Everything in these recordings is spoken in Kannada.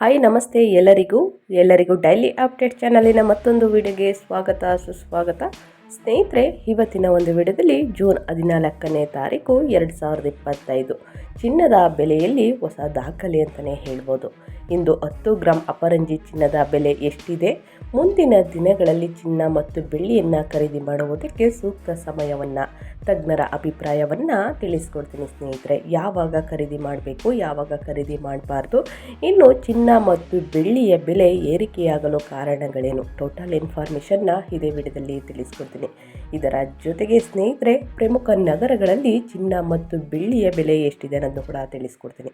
ಹಾಯ್ ನಮಸ್ತೆ ಎಲ್ಲರಿಗೂ. ಎಲ್ಲರಿಗೂ ಡೈಲಿ ಅಪ್ಡೇಟ್ ಚಾನಲಿನ ಮತ್ತೊಂದು ವಿಡಿಯೋಗೆ ಸ್ವಾಗತ, ಸುಸ್ವಾಗತ. ಸ್ನೇಹಿತರೆ, ಇವತ್ತಿನ ಒಂದು ವಿಡಿಯೋದಲ್ಲಿ ಜೂನ್ ಹದಿನಾಲ್ಕನೇ ತಾರೀಕು ಎರಡು ಸಾವಿರದ ಇಪ್ಪತ್ತೈದು. ಚಿನ್ನದ ಬೆಲೆಯಲ್ಲಿ ಹೊಸ ದಾಖಲೆ ಅಂತಲೇ ಹೇಳ್ಬೋದು. ಇಂದು ಹತ್ತು ಗ್ರಾಮ್ ಅಪರಂಜಿ ಚಿನ್ನದ ಬೆಲೆ ಎಷ್ಟಿದೆ? ಮುಂದಿನ ದಿನಗಳಲ್ಲಿ ಚಿನ್ನ ಮತ್ತು ಬೆಳ್ಳಿಯನ್ನು ಖರೀದಿ ಮಾಡುವುದಕ್ಕೆ ಸೂಕ್ತ ಸಮಯವನ್ನು, ತಜ್ಞರ ಅಭಿಪ್ರಾಯವನ್ನು ತಿಳಿಸ್ಕೊಡ್ತೀನಿ ಸ್ನೇಹಿತರೆ. ಯಾವಾಗ ಖರೀದಿ ಮಾಡಬೇಕು, ಯಾವಾಗ ಖರೀದಿ ಮಾಡಬಾರ್ದು, ಇನ್ನು ಚಿನ್ನ ಮತ್ತು ಬೆಳ್ಳಿಯ ಬೆಲೆ ಏರಿಕೆಯಾಗಲು ಕಾರಣಗಳೇನು? ಟೋಟಲ್ ಇನ್ಫಾರ್ಮೇಷನ್ನ ಇದೇ ವಿಡಿಯೋದಲ್ಲಿ ತಿಳಿಸ್ಕೊಡ್ತೀನಿ. ಇದರ ಜೊತೆಗೆ ಸ್ನೇಹಿತರೆ, ಪ್ರಮುಖ ನಗರಗಳಲ್ಲಿ ಚಿನ್ನ ಮತ್ತು ಬೆಳ್ಳಿಯ ಬೆಲೆ ಎಷ್ಟಿದೆ ಅನ್ನೋದು ಕೂಡ ತಿಳಿಸ್ಕೊಡ್ತೀನಿ.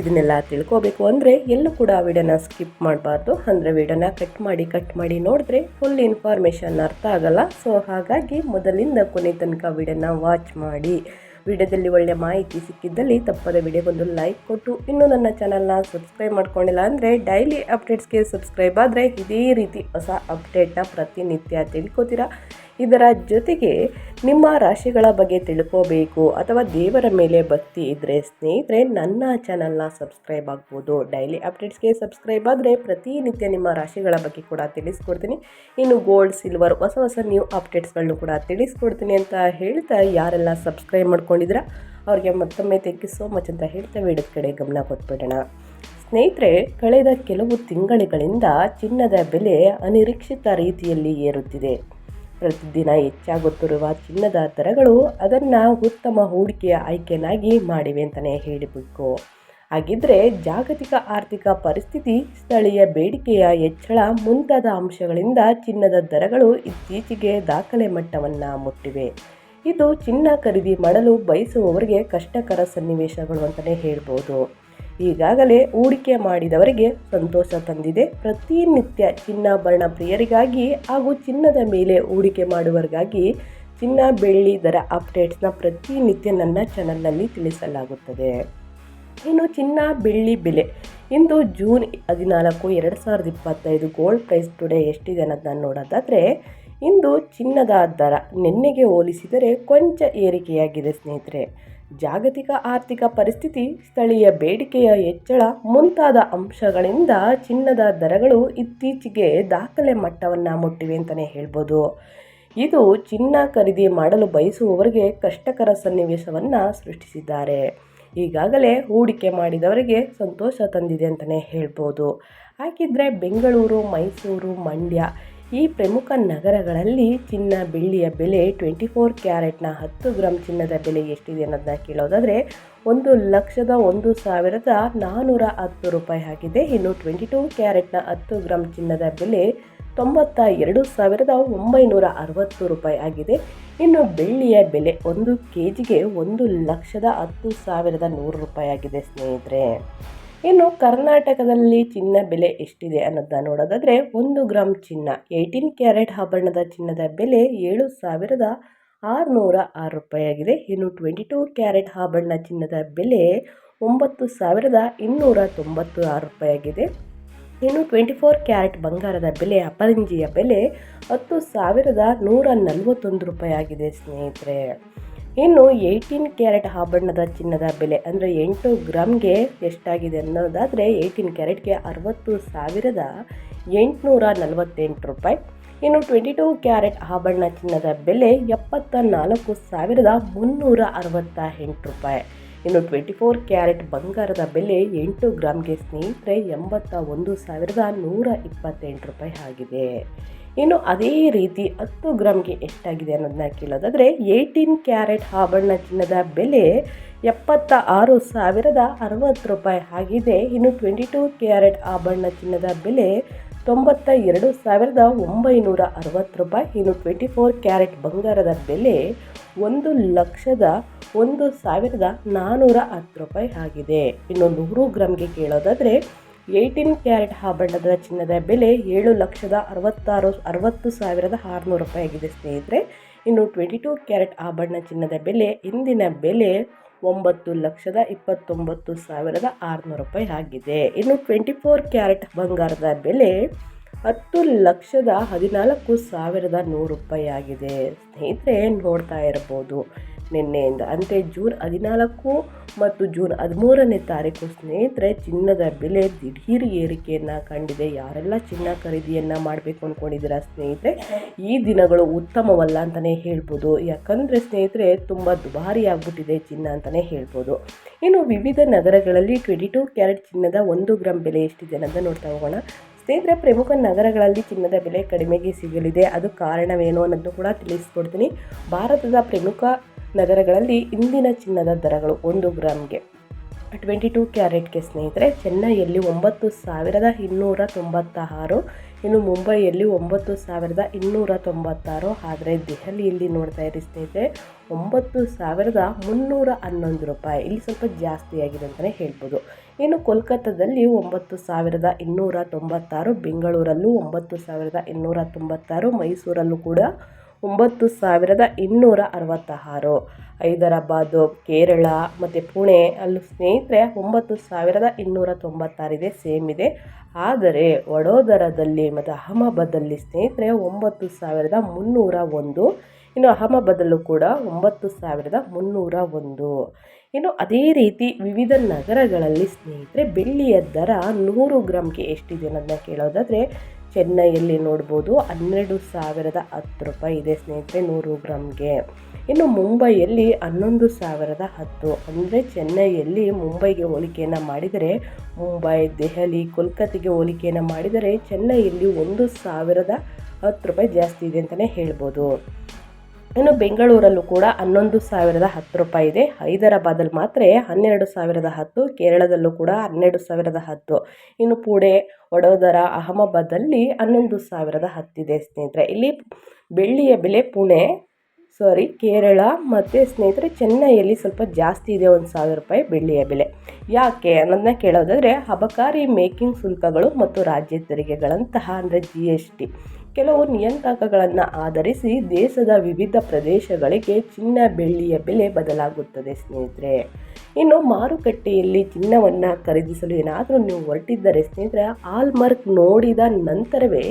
ಇದನ್ನೆಲ್ಲ ತಿಳ್ಕೋಬೇಕು ಅಂದರೆ ಎಲ್ಲೂ ಕೂಡ ವಿಡಿಯೋನ ಸ್ಕಿಪ್ ಮಾಡಬಾರ್ದು. ಅಂದರೆ ವಿಡಿಯೋನ ಕಟ್ ಮಾಡಿ ಕಟ್ ಮಾಡಿ ನೋಡಿದ್ರೆ ಫುಲ್ ಇನ್ಫಾರ್ಮೇಷನ್ ಅರ್ಥ ಆಗಲ್ಲ. ಸೊ ಹಾಗಾಗಿ ಮೊದಲಿಂದ ಕೊನೆ ತನಕ ವಿಡಿಯೋನ ವಾಚ್ ಮಾಡಿ. ವಿಡಿಯೋದಲ್ಲಿ ಒಳ್ಳೆ ಮಾಹಿತಿ ಸಿಕ್ಕಿದ್ದಲ್ಲಿ ತಪ್ಪದ ವಿಡಿಯೋಗೊಂದು ಲೈಕ್ ಕೊಟ್ಟು. ಇನ್ನೂ ನನ್ನ ಚಾನಲ್ನ ಸಬ್ಸ್ಕ್ರೈಬ್ ಮಾಡ್ಕೊಂಡಿಲ್ಲ ಅಂದರೆ ಡೈಲಿ ಅಪ್ಡೇಟ್ಸ್ಗೆ ಸಬ್ಸ್ಕ್ರೈಬ್ ಆದರೆ ಇದೇ ರೀತಿ ಹೊಸ ಅಪ್ಡೇಟ್ನ ಪ್ರತಿನಿತ್ಯ ತಿಳ್ಕೊತೀರಾ? ಇದರ ಜೊತೆಗೆ ನಿಮ್ಮ ರಾಶಿಗಳ ಬಗ್ಗೆ ತಿಳ್ಕೋಬೇಕು ಅಥವಾ ದೇವರ ಮೇಲೆ ಭಕ್ತಿ ಇದ್ದರೆ ಸ್ನೇಹಿತರೆ, ನನ್ನ ಚಾನಲ್ನ ಸಬ್ಸ್ಕ್ರೈಬ್ ಆಗ್ಬೋದು. ಡೈಲಿ ಅಪ್ಡೇಟ್ಸ್ಗೆ ಸಬ್ಸ್ಕ್ರೈಬ್ ಆದರೆ ಪ್ರತಿನಿತ್ಯ ನಿಮ್ಮ ರಾಶಿಗಳ ಬಗ್ಗೆ ಕೂಡ ತಿಳಿಸ್ಕೊಡ್ತೀನಿ. ಇನ್ನು ಗೋಲ್ಡ್ ಸಿಲ್ವರ್ ಹೊಸ ಹೊಸ ನ್ಯೂ ಅಪ್ಡೇಟ್ಸ್ಗಳನ್ನು ಕೂಡ ತಿಳಿಸ್ಕೊಡ್ತೀನಿ ಅಂತ ಹೇಳ್ತಾ ಯಾರೆಲ್ಲ ಸಬ್ಸ್ಕ್ರೈಬ್ ಮಾಡ್ಕೊಂಡಿದ್ದೀರಾ, ಅವ್ರಿಗೆ ಮತ್ತೊಮ್ಮೆ ಥ್ಯಾಂಕ್ ಯು ಸೋ ಮಚ್ ಅಂತ ಹೇಳ್ತಾ ವಿಡಿಯೋದ ಕಡೆ ಗಮನ ಕೊಟ್ಬಿಡೋಣ. ಸ್ನೇಹಿತರೆ, ಕಳೆದ ಕೆಲವು ತಿಂಗಳುಗಳಿಂದ ಚಿನ್ನದ ಬೆಲೆ ಅನಿರೀಕ್ಷಿತ ರೀತಿಯಲ್ಲಿ ಏರುತ್ತಿದೆ. ಪ್ರತಿದಿನ ಹೆಚ್ಚಾಗುತ್ತಿರುವ ಚಿನ್ನದ ದರಗಳು ಅದನ್ನು ಉತ್ತಮ ಹೂಡಿಕೆಯ ಆಯ್ಕೆನಾಗಿ ಮಾಡಿವೆ ಅಂತಲೇ ಹೇಳಬೇಕು. ಹಾಗಿದ್ರೆ ಜಾಗತಿಕ ಆರ್ಥಿಕ ಪರಿಸ್ಥಿತಿ, ಸ್ಥಳೀಯ ಬೇಡಿಕೆಯ ಹೆಚ್ಚಳ ಮುಂತಾದ ಅಂಶಗಳಿಂದ ಚಿನ್ನದ ದರಗಳು ಇತ್ತೀಚೆಗೆ ದಾಖಲೆ ಮಟ್ಟವನ್ನು ಮುಟ್ಟಿವೆ. ಇದು ಚಿನ್ನ ಖರೀದಿ ಮಾಡಲು ಬಯಸುವವರಿಗೆ ಕಷ್ಟಕರ ಸನ್ನಿವೇಶಗಳು ಅಂತಲೇ ಹೇಳ್ಬೋದು. ಈಗಾಗಲೇ ಹೂಡಿಕೆ ಮಾಡಿದವರಿಗೆ ಸಂತೋಷ ತಂದಿದೆ. ಪ್ರತಿನಿತ್ಯ ಚಿನ್ನಾಭರಣ ಪ್ರಿಯರಿಗಾಗಿ ಹಾಗೂ ಚಿನ್ನದ ಮೇಲೆ ಹೂಡಿಕೆ ಮಾಡುವವರಿಗಾಗಿ ಚಿನ್ನ, ಬೆಳ್ಳಿ ದರ ಅಪ್ಡೇಟ್ಸ್ನ ಪ್ರತಿನಿತ್ಯ ನನ್ನ ಚಾನಲ್ನಲ್ಲಿ ತಿಳಿಸಲಾಗುತ್ತದೆ. ಇನ್ನು ಚಿನ್ನ, ಬೆಳ್ಳಿ ಬೆಲೆ. ಇಂದು ಜೂನ್ ಹದಿನಾಲ್ಕು, ಎರಡು ಸಾವಿರದ ಇಪ್ಪತ್ತೈದು ಗೋಲ್ಡ್ ಪ್ರೈಸ್ ಟುಡೇ ಎಷ್ಟಿದೆ ಅನ್ನೋದನ್ನ ನೋಡೋದಾದರೆ ಇಂದು ಚಿನ್ನದ ದರ ನಿನ್ನೆಗೆ ಹೋಲಿಸಿದರೆ ಕೊಂಚ ಏರಿಕೆಯಾಗಿದೆ ಸ್ನೇಹಿತರೆ. ಜಾಗತಿಕ ಆರ್ಥಿಕ ಪರಿಸ್ಥಿತಿ, ಸ್ಥಳೀಯ ಬೇಡಿಕೆಯ ಹೆಚ್ಚಳ ಮುಂತಾದ ಅಂಶಗಳಿಂದ ಚಿನ್ನದ ದರಗಳು ಇತ್ತೀಚೆಗೆ ದಾಖಲೆ ಮಟ್ಟವನ್ನು ಮುಟ್ಟಿವೆ ಅಂತಲೇ ಹೇಳ್ಬೋದು. ಇದು ಚಿನ್ನ ಖರೀದಿ ಮಾಡಲು ಬಯಸುವವರಿಗೆ ಕಷ್ಟಕರ ಸನ್ನಿವೇಶವನ್ನು ಸೃಷ್ಟಿಸಿದ್ದಾರೆ. ಈಗಾಗಲೇ ಹೂಡಿಕೆ ಮಾಡಿದವರಿಗೆ ಸಂತೋಷ ತಂದಿದೆ ಅಂತಲೇ ಹೇಳ್ಬೋದು. ಹಾಗಿದ್ರೆ ಬೆಂಗಳೂರು, ಮೈಸೂರು, ಮಂಡ್ಯ ಈ ಪ್ರಮುಖ ನಗರಗಳಲ್ಲಿ ಚಿನ್ನ ಬೆಳ್ಳಿಯ ಬೆಲೆ ಟ್ವೆಂಟಿ ಫೋರ್ ಕ್ಯಾರೆಟ್ನ ಹತ್ತು ಗ್ರಾಮ್ ಚಿನ್ನದ ಬೆಲೆ ಎಷ್ಟಿದೆ ಅನ್ನೋದನ್ನ ಕೇಳೋದಾದರೆ ಒಂದು ಲಕ್ಷದ ಒಂದು ಸಾವಿರದ ನಾನ್ನೂರ ಹತ್ತು ರೂಪಾಯಿ ಆಗಿದೆ. ಇನ್ನು ಟ್ವೆಂಟಿ ಟೂ ಕ್ಯಾರೆಟ್ನ ಹತ್ತು ಗ್ರಾಮ್ ಚಿನ್ನದ ಬೆಲೆ ತೊಂಬತ್ತ ಎರಡು ಸಾವಿರದ ಒಂಬೈನೂರ ಅರವತ್ತು ರೂಪಾಯಿ ಆಗಿದೆ. ಇನ್ನು ಬೆಳ್ಳಿಯ ಬೆಲೆ ಒಂದು ಕೆ ಜಿಗೆ ಒಂದು ಲಕ್ಷದ ಹತ್ತು ಸಾವಿರದ ನೂರು ರೂಪಾಯಿ ಆಗಿದೆ ಸ್ನೇಹಿತರೆ. ಇನ್ನು ಕರ್ನಾಟಕದಲ್ಲಿ ಚಿನ್ನ ಬೆಲೆ ಎಷ್ಟಿದೆ ಅನ್ನೋದನ್ನ ನೋಡೋದಾದರೆ ಒಂದು ಗ್ರಾಮ್ ಚಿನ್ನ ಏಯ್ಟೀನ್ ಕ್ಯಾರೆಟ್ ಆಭರಣದ ಚಿನ್ನದ ಬೆಲೆ ಏಳು ಸಾವಿರದ ಆರುನೂರ ಆರು ರೂಪಾಯಿ ಆಗಿದೆ ಇನ್ನು ಟ್ವೆಂಟಿ ಟೂ ಕ್ಯಾರೆಟ್ ಆಭರಣ ಚಿನ್ನದ ಬೆಲೆ ಒಂಬತ್ತು ಸಾವಿರದ ಇನ್ನೂರ ತೊಂಬತ್ತು ಆರು ರೂಪಾಯಿ ಆಗಿದೆ ಇನ್ನು ಟ್ವೆಂಟಿ ಫೋರ್ ಕ್ಯಾರೆಟ್ ಬಂಗಾರದ ಬೆಲೆ ಅಪರಂಜಿಯ ಬೆಲೆ ಹತ್ತು ಸಾವಿರದ ನೂರ ನಲವತ್ತೊಂದು ರೂಪಾಯಿ ಆಗಿದೆ ಸ್ನೇಹಿತರೆ. ಇನ್ನು ಏಯ್ಟೀನ್ ಕ್ಯಾರೆಟ್ ಆಭರಣದ ಚಿನ್ನದ ಬೆಲೆ ಅಂದರೆ ಎಂಟು ಗ್ರಾಮ್ಗೆ ಎಷ್ಟಾಗಿದೆ ಅನ್ನೋದಾದರೆ ಏಯ್ಟೀನ್ ಕ್ಯಾರೆಟ್ಗೆ ಅರವತ್ತು ಸಾವಿರದ ಎಂಟುನೂರ ನಲವತ್ತೆಂಟು ರೂಪಾಯಿ. ಇನ್ನು ಟ್ವೆಂಟಿ ಟೂ ಕ್ಯಾರೆಟ್ ಆಭರಣ ಚಿನ್ನದ ಬೆಲೆ ಎಪ್ಪತ್ತ ನಾಲ್ಕು ಸಾವಿರದ ಮುನ್ನೂರ ಅರವತ್ತ ಎಂಟು ರೂಪಾಯಿ. ಇನ್ನು ಟ್ವೆಂಟಿ ಫೋರ್ ಕ್ಯಾರೆಟ್ ಬಂಗಾರದ ಬೆಲೆ ಎಂಟು ಗ್ರಾಮ್ಗೆ ಸ್ನೇಹಿತರೆ ಎಂಬತ್ತ ಒಂದು ಸಾವಿರದ ನೂರ ಇಪ್ಪತ್ತೆಂಟು ರೂಪಾಯಿ ಆಗಿದೆ. ಇನ್ನು ಅದೇ ರೀತಿ ಹತ್ತು ಗ್ರಾಮ್ಗೆ ಎಷ್ಟಾಗಿದೆ ಅನ್ನೋದನ್ನ ಕೇಳೋದಾದರೆ ಏಯ್ಟೀನ್ ಕ್ಯಾರೆಟ್ ಆಭರಣ ಚಿನ್ನದ ಬೆಲೆ ಎಪ್ಪತ್ತ ಆರು ಸಾವಿರದ ಅರವತ್ತು ರೂಪಾಯಿ ಆಗಿದೆ. ಇನ್ನು ಟ್ವೆಂಟಿ ಟೂ ಕ್ಯಾರೆಟ್ ಆಭರಣ ಚಿನ್ನದ ಬೆಲೆ ತೊಂಬತ್ತ ಎರಡು ಸಾವಿರದ ಒಂಬೈನೂರ ಅರವತ್ತು ರೂಪಾಯಿ. ಇನ್ನು ಟ್ವೆಂಟಿ ಫೋರ್ ಕ್ಯಾರೆಟ್ ಬಂಗಾರದ ಬೆಲೆ ಒಂದು ಲಕ್ಷದ ಒಂದು ಸಾವಿರದ ನಾನ್ನೂರ ಹತ್ತು ರೂಪಾಯಿ ಆಗಿದೆ. ಇನ್ನು ನೂರು ಗ್ರಾಮ್ಗೆ ಕೇಳೋದಾದರೆ ಏಯ್ಟೀನ್ ಕ್ಯಾರೆಟ್ ಆಭರಣದ ಚಿನ್ನದ ಬೆಲೆ ಏಳು ಲಕ್ಷದ ಅರವತ್ತಾರು, ಅರವತ್ತು ಸಾವಿರದ ಆರುನೂರು ರೂಪಾಯಿ ಆಗಿದೆ ಸ್ನೇಹಿತರೆ. ಇನ್ನು ಟ್ವೆಂಟಿ ಟೂ ಕ್ಯಾರೆಟ್ ಆಭರಣ ಚಿನ್ನದ ಬೆಲೆ ಇಂದಿನ ಬೆಲೆ ಒಂಬತ್ತು ಲಕ್ಷದ ಇಪ್ಪತ್ತೊಂಬತ್ತು ಸಾವಿರದ ಆರುನೂರು ರೂಪಾಯಿ ಆಗಿದೆ ಇನ್ನು ಟ್ವೆಂಟಿ ಫೋರ್ ಕ್ಯಾರೆಟ್ ಬಂಗಾರದ ಬೆಲೆ ಹತ್ತು ಲಕ್ಷದ ಹದಿನಾಲ್ಕು ಸಾವಿರದ ನೂರು ರೂಪಾಯಿ ಆಗಿದೆ ಸ್ನೇಹಿತರೆ, ನೋಡ್ತಾ ಇರ್ಬೋದು ನಿನ್ನೆಯಿಂದ. ಅಂತೆ ಜೂನ್ ಹದಿನಾಲ್ಕು ಮತ್ತು ಜೂನ್ ಹದಿಮೂರನೇ ತಾರೀಕು ಸ್ನೇಹಿತರೆ, ಚಿನ್ನದ ಬೆಲೆ ದಿಢೀರ್ ಏರಿಕೆಯನ್ನು ಕಂಡಿದೆ. ಯಾರೆಲ್ಲ ಚಿನ್ನ ಖರೀದಿಯನ್ನು ಮಾಡಬೇಕು ಅಂದ್ಕೊಂಡಿದ್ದೀರಾ ಸ್ನೇಹಿತರೆ, ಈ ದಿನಗಳು ಉತ್ತಮವಲ್ಲ ಅಂತಲೇ ಹೇಳ್ಬೋದು. ಯಾಕಂದರೆ ಸ್ನೇಹಿತರೆ, ತುಂಬ ದುಬಾರಿ ಆಗ್ಬಿಟ್ಟಿದೆ ಚಿನ್ನ ಅಂತಲೇ ಹೇಳ್ಬೋದು. ಇನ್ನು ವಿವಿಧ ನಗರಗಳಲ್ಲಿ ಟ್ವೆಂಟಿ ಟು ಕ್ಯಾರೆಟ್ ಚಿನ್ನದ ಒಂದು ಗ್ರಾಮ್ ಬೆಲೆ ಎಷ್ಟಿದೆ ಅಂತ ನೋಡ್ತಾ ಹೋಗೋಣ. ಸ್ನೇಹಿತರೆ, ಪ್ರಮುಖ ನಗರಗಳಲ್ಲಿ ಚಿನ್ನದ ಬೆಲೆ ಕಡಿಮೆಗೆ ಸಿಗಲಿದೆ. ಅದು ಕಾರಣವೇನು ಅನ್ನೋದನ್ನು ಕೂಡ ತಿಳಿಸ್ಕೊಡ್ತೀನಿ. ಭಾರತದ ಪ್ರಮುಖ ನಗರಗಳಲ್ಲಿ ಇಂದಿನ ಚಿನ್ನದ ದರಗಳು ಒಂದು ಗ್ರಾಮ್ಗೆ. ಟ್ವೆಂಟಿ ಟೂ ಕ್ಯಾರೆಟ್ಗೆ ಸ್ನೇಹಿತರೆ, ಚೆನ್ನೈಯಲ್ಲಿ ಒಂಬತ್ತು ಸಾವಿರದ ಇನ್ನೂರ ತೊಂಬತ್ತಾರು, ಇನ್ನು ಮುಂಬೈಯಲ್ಲಿ ಒಂಬತ್ತು ಸಾವಿರದ ಇನ್ನೂರ ತೊಂಬತ್ತಾರು. ಆದರೆ ದೆಹಲಿಯಲ್ಲಿ ನೋಡ್ತಾ ಇರಿ ಸ್ನೇಹಿತರೆ, ಒಂಬತ್ತು ಸಾವಿರದ ಮುನ್ನೂರ ಹನ್ನೊಂದು ರೂಪಾಯಿ. ಇಲ್ಲಿ ಸ್ವಲ್ಪ ಜಾಸ್ತಿ ಆಗಿದೆ ಅಂತಲೇ ಹೇಳ್ಬೋದು. ಇನ್ನು ಕೋಲ್ಕತ್ತಾದಲ್ಲಿ ಒಂಬತ್ತು ಸಾವಿರದ ಇನ್ನೂರ ತೊಂಬತ್ತಾರು, ಬೆಂಗಳೂರಲ್ಲೂ ಒಂಬತ್ತು ಸಾವಿರದ ಇನ್ನೂರ ತೊಂಬತ್ತಾರು, ಮೈಸೂರಲ್ಲೂ ಕೂಡ ಒಂಬತ್ತು ಸಾವಿರದ ಇನ್ನೂರ ಅರವತ್ತಾರು. ಹೈದರಾಬಾದು, ಕೇರಳ ಮತ್ತು ಪುಣೆ ಅಲ್ಲಿ ಸ್ನೇಹಿತರೆ ಒಂಬತ್ತು ಸಾವಿರದ ಇನ್ನೂರ ತೊಂಬತ್ತಾರಿದೆ ಸೇಮ್ ಇದೆ. ಆದರೆ ವಡೋದರದಲ್ಲಿ ಮತ್ತು ಅಹಮದಾಬಾದಲ್ಲಿ ಸ್ನೇಹಿತರೆ ಒಂಬತ್ತು ಸಾವಿರದ ಮುನ್ನೂರ ಒಂದು. ಇನ್ನು ಅಹಮದಾಬಾದಲ್ಲೂ ಕೂಡ ಒಂಬತ್ತು ಸಾವಿರದ ಮುನ್ನೂರ ಒಂದು. ಇನ್ನು ಅದೇ ರೀತಿ ವಿವಿಧ ನಗರಗಳಲ್ಲಿ ಸ್ನೇಹಿತರೆ ಬೆಳ್ಳಿಯ ದರ ನೂರು ಗ್ರಾಮ್ಗೆ ಎಷ್ಟಿದೆ ಅನ್ನೋದನ್ನ ಕೇಳೋದಾದರೆ ಚೆನ್ನೈಯಲ್ಲಿ ನೋಡ್ಬೋದು. ಹನ್ನೆರಡು ಸಾವಿರದ ಹತ್ತು ರೂಪಾಯಿ ಇದೆ ಸ್ನೇಹಿತರೆ ನೂರು ಗ್ರಾಮ್ಗೆ. ಇನ್ನು ಮುಂಬೈಯಲ್ಲಿ ಹನ್ನೊಂದು ಸಾವಿರದ ಹತ್ತು. ಅಂದರೆ ಚೆನ್ನೈಯಲ್ಲಿ ಮುಂಬೈಗೆ ಹೋಲಿಕೆಯನ್ನು ಮಾಡಿದರೆ, ಮುಂಬೈ, ದೆಹಲಿ, ಕೋಲ್ಕತ್ತಿಗೆ ಹೋಲಿಕೆಯನ್ನು ಮಾಡಿದರೆ ಚೆನ್ನೈಯಲ್ಲಿ ಒಂದು ಸಾವಿರದ ಹತ್ತು ರೂಪಾಯಿ ಜಾಸ್ತಿ ಇದೆ ಅಂತಲೇ ಹೇಳ್ಬೋದು. ಇನ್ನು ಬೆಂಗಳೂರಲ್ಲೂ ಕೂಡ ಹನ್ನೊಂದು ಸಾವಿರದ ಹತ್ತು ರೂಪಾಯಿ ಇದೆ. ಹೈದರಾಬಾದಲ್ಲಿ ಮಾತ್ರ ಹನ್ನೆರಡು ಸಾವಿರದ ಹತ್ತು, ಕೇರಳದಲ್ಲೂ ಕೂಡ ಹನ್ನೆರಡು ಸಾವಿರದ ಹತ್ತು. ಇನ್ನು ಪುಣೆ, ವಡೋದರ ಅಹಮದಾಬಾದಲ್ಲಿ ಹನ್ನೊಂದು ಸಾವಿರದ ಹತ್ತಿದೆ ಸ್ನೇಹಿತರೆ. ಇಲ್ಲಿ ಬೆಳ್ಳಿಯ ಬೆಲೆ ಪುಣೆ ಸಾರಿ ಕೇರಳ ಮತ್ತು ಸ್ನೇಹಿತರೆ ಚೆನ್ನೈಯಲ್ಲಿ ಸ್ವಲ್ಪ ಜಾಸ್ತಿ ಇದೆ ಒಂದು ಸಾವಿರ ರೂಪಾಯಿ ಬೆಳ್ಳಿಯ ಬೆಲೆ. ಯಾಕೆ ಅನ್ನೋದನ್ನ ಕೇಳೋದಾದರೆ, ಅಬಕಾರಿ ಮೇಕಿಂಗ್ ಶುಲ್ಕಗಳು ಮತ್ತು ರಾಜ್ಯ ತೆರಿಗೆಗಳಂತಹ ಅಂದರೆ ಜಿ ಎಸ್ ಟಿ ಕೆಲವು ನಿಯಂತ್ರಕಗಳನ್ನು ಆಧರಿಸಿ ದೇಶದ ವಿವಿಧ ಪ್ರದೇಶಗಳಿಗೆ ಚಿನ್ನ ಬೆಳ್ಳಿಯ ಬೆಲೆ ಬದಲಾಗುತ್ತದೆ ಸ್ನೇಹಿತರೆ. ಇನ್ನು ಮಾರುಕಟ್ಟೆಯಲ್ಲಿ ಚಿನ್ನವನ್ನು ಖರೀದಿಸಲು ಏನಾದರೂ ನೀವು ಹೊರಟಿದ್ದರೆ ಸ್ನೇಹಿತರೆ ಆಲ್ಮಾರ್ಕ್ ನೋಡಿದ ನಂತರವೇ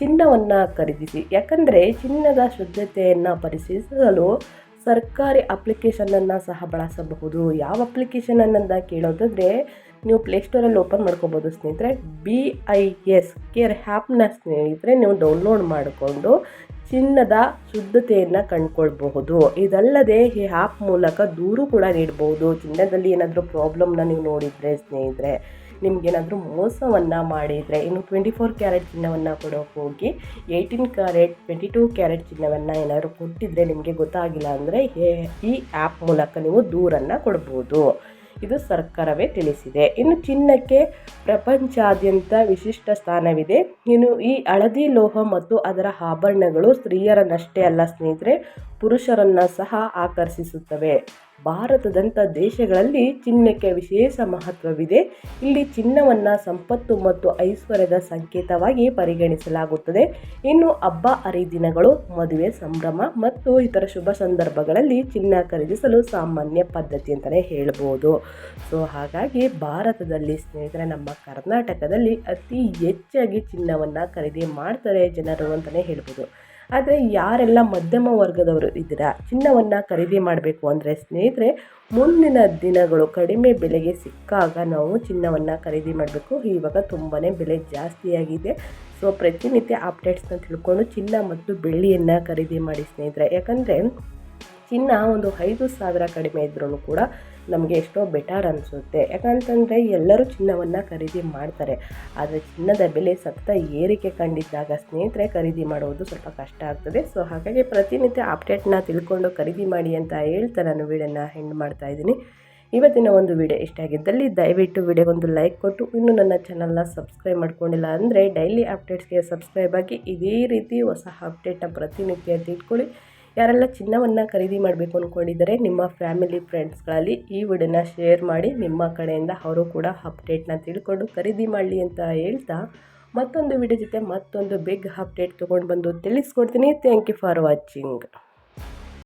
ಚಿನ್ನವನ್ನು ಖರೀದಿಸಿ. ಯಾಕಂದರೆ ಚಿನ್ನದ ಶುದ್ಧತೆಯನ್ನು ಪರಿಶೀಲಿಸಲು ಸರ್ಕಾರಿ ಅಪ್ಲಿಕೇಶನನ್ನು ಸಹ ಬಳಸಬಹುದು. ಯಾವ ಅಪ್ಲಿಕೇಶನ್ ಅನ್ನೋದ ಕೇಳೋದಾದರೆ ನೀವು ಪ್ಲೇಸ್ಟೋರಲ್ಲಿ ಓಪನ್ ಮಾಡ್ಕೋಬೋದು ಸ್ನೇಹಿತರೆ. ಬಿ ಐ ಎಸ್ ಕೇರ್ ಹ್ಯಾಪ್ನ ಸ್ನೇಹಿತರೆ, ನೀವು ಡೌನ್ಲೋಡ್ ಮಾಡಿಕೊಂಡು ಚಿನ್ನದ ಶುದ್ಧತೆಯನ್ನು ಕಂಡುಕೊಳ್ಬಹುದು. ಇದಲ್ಲದೆ ಈ ಆ್ಯಪ್ ಮೂಲಕ ದೂರು ಕೂಡ ನೀಡಬಹುದು ಚಿನ್ನದಲ್ಲಿ ಏನಾದರೂ ಪ್ರಾಬ್ಲಮ್ನ ನೀವು ನೋಡಿದರೆ ಸ್ನೇಹಿತರೆ ನಿಮಗೇನಾದರೂ ಮೋಸವನ್ನು ಮಾಡಿದರೆ, ಇನ್ನು ಟ್ವೆಂಟಿ ಫೋರ್ ಕ್ಯಾರೆಟ್ ಚಿನ್ನವನ್ನು ಕೊಡೋಕೆ ಹೋಗಿ eighteen carat twenty two carat ಚಿನ್ನವನ್ನು ಏನಾದರೂ ಕೊಟ್ಟಿದ್ರೆ ನಿಮಗೆ ಗೊತ್ತಾಗಿಲ್ಲ ಅಂದರೆ ಈ ಆ್ಯಪ್ ಮೂಲಕ ನೀವು ದೂರನ್ನು ಕೊಡ್ಬೋದು. ಇದು ಸರ್ಕಾರವೇ ತಿಳಿಸಿದೆ. ಇನ್ನು ಚಿನ್ನಕ್ಕೆ ಪ್ರಪಂಚಾದ್ಯಂತ ವಿಶಿಷ್ಟ ಸ್ಥಾನವಿದೆ. ಇನ್ನು ಈ ಹಳದಿ ಲೋಹ ಮತ್ತು ಅದರ ಆಭರಣಗಳು ಸ್ತ್ರೀಯರನ್ನಷ್ಟೇ ಅಲ್ಲ ಸ್ನೇಹಿತರೆ, ಪುರುಷರನ್ನ ಸಹ ಆಕರ್ಷಿಸುತ್ತವೆ. ಭಾರತದಂಥ ದೇಶಗಳಲ್ಲಿ ಚಿನ್ನಕ್ಕೆ ವಿಶೇಷ ಮಹತ್ವವಿದೆ. ಇಲ್ಲಿ ಚಿನ್ನವನ್ನು ಸಂಪತ್ತು ಮತ್ತು ಐಶ್ವರ್ಯದ ಸಂಕೇತವಾಗಿ ಪರಿಗಣಿಸಲಾಗುತ್ತದೆ. ಇನ್ನು ಹಬ್ಬ ಹರಿದಿನಗಳು ಮದುವೆ, ಸಂಭ್ರಮ ಮತ್ತು ಇತರ ಶುಭ ಸಂದರ್ಭಗಳಲ್ಲಿ ಚಿನ್ನ ಖರೀದಿಸಲು ಸಾಮಾನ್ಯ ಪದ್ಧತಿ ಅಂತಲೇ ಹೇಳ್ಬೋದು. ಸೊ ಹಾಗಾಗಿ ಭಾರತದಲ್ಲಿ ಸ್ನೇಹಿತರೆ, ನಮ್ಮ ಕರ್ನಾಟಕದಲ್ಲಿ ಅತಿ ಹೆಚ್ಚಾಗಿ ಚಿನ್ನವನ್ನು ಖರೀದಿ ಮಾಡ್ತಾರೆ ಜನರು ಅಂತಲೇ ಹೇಳ್ಬೋದು. ಆದರೆ ಯಾರೆಲ್ಲ ಮಧ್ಯಮ ವರ್ಗದವರು ಇದ್ದೀರಾ? ಚಿನ್ನವನ್ನು ಖರೀದಿ ಮಾಡಬೇಕು ಅಂದರೆ ಸ್ನೇಹಿತರೆ, ಮುಂದಿನ ದಿನಗಳು ಕಡಿಮೆ ಬೆಲೆಗೆ ಸಿಕ್ಕಾಗ ನಾವು ಚಿನ್ನವನ್ನು ಖರೀದಿ ಮಾಡಬೇಕು. ಇವಾಗ ತುಂಬಾ ಬೆಲೆ ಜಾಸ್ತಿಯಾಗಿದೆ ಸೊ ಪ್ರತಿನಿತ್ಯ ಅಪ್ಡೇಟ್ಸ್ನ ತಿಳ್ಕೊಂಡು ಚಿನ್ನ ಮತ್ತು ಬೆಳ್ಳಿಯನ್ನು ಖರೀದಿ ಮಾಡಿ ಸ್ನೇಹಿತರೆ. ಯಾಕಂದರೆ ಚಿನ್ನ ಒಂದು ಐದು ಸಾವಿರ ಕಡಿಮೆ ಇದ್ರೂ ಕೂಡ ನಮಗೆ ಎಷ್ಟೋ ಬೆಟರ್ ಅನಿಸುತ್ತೆ. ಯಾಕಂತಂದರೆ ಎಲ್ಲರೂ ಚಿನ್ನವನ್ನು ಖರೀದಿ ಮಾಡ್ತಾರೆ. ಆದರೆ ಚಿನ್ನದ ಬೆಲೆ ಸತತ ಏರಿಕೆ ಕಂಡಿದ್ದಾಗ ಸ್ನೇಹಿತರೆ ಖರೀದಿ ಮಾಡುವುದು ಸ್ವಲ್ಪ ಕಷ್ಟ ಆಗ್ತದೆ. ಸೊ ಹಾಗಾಗಿ ಪ್ರತಿನಿತ್ಯ ಅಪ್ಡೇಟ್ನ ತಿಳ್ಕೊಂಡು ಖರೀದಿ ಮಾಡಿ ಅಂತ ಹೇಳ್ತಾ ನಾನು ವೀಡಿಯೋನ ಹೆಂಡ್ ಮಾಡ್ತಾ ಇದ್ದೀನಿ. ಇವತ್ತಿನ ಒಂದು ವಿಡಿಯೋ ಇಷ್ಟ ಆಗಿದ್ದಲ್ಲಿ ದಯವಿಟ್ಟು ವಿಡಿಯೋಗೊಂದು ಲೈಕ್ ಕೊಟ್ಟು, ಇನ್ನೂ ನನ್ನ ಚಾನಲ್ನ ಸಬ್ಸ್ಕ್ರೈಬ್ ಮಾಡ್ಕೊಂಡಿಲ್ಲ ಅಂದರೆ ಡೈಲಿ ಅಪ್ಡೇಟ್ಸ್ಗೆ ಸಬ್ಸ್ಕ್ರೈಬ್ ಆಗಿ ಇದೇ ರೀತಿ ಹೊಸ ಅಪ್ಡೇಟ್ನ ಪ್ರತಿನಿತ್ಯ ತಿಳ್ಕೊಳ್ಳಿ. ಯಾರೆಲ್ಲ ಚಿನ್ನವನ್ನು ಖರೀದಿ ಮಾಡಬೇಕು ಅಂದ್ಕೊಂಡಿದ್ದಾರೆ ನಿಮ್ಮ ಫ್ಯಾಮಿಲಿ ಫ್ರೆಂಡ್ಸ್ಗಳಲ್ಲಿ ಈ ವಿಡಿಯೋನ ಶೇರ್ ಮಾಡಿ, ನಿಮ್ಮ ಕಡೆಯಿಂದ ಅವರು ಕೂಡ ಅಪ್ಡೇಟ್ನ ತಿಳ್ಕೊಂಡು ಖರೀದಿ ಮಾಡಲಿ ಅಂತ ಹೇಳ್ತಾ ಮತ್ತೊಂದು ವಿಡಿಯೋ ಜೊತೆ ಮತ್ತೊಂದು ಬಿಗ್ ಅಪ್ಡೇಟ್ ತೊಗೊಂಡು ಬಂದು ತಿಳಿಸ್ಕೊಡ್ತೀನಿ. Thank you for watching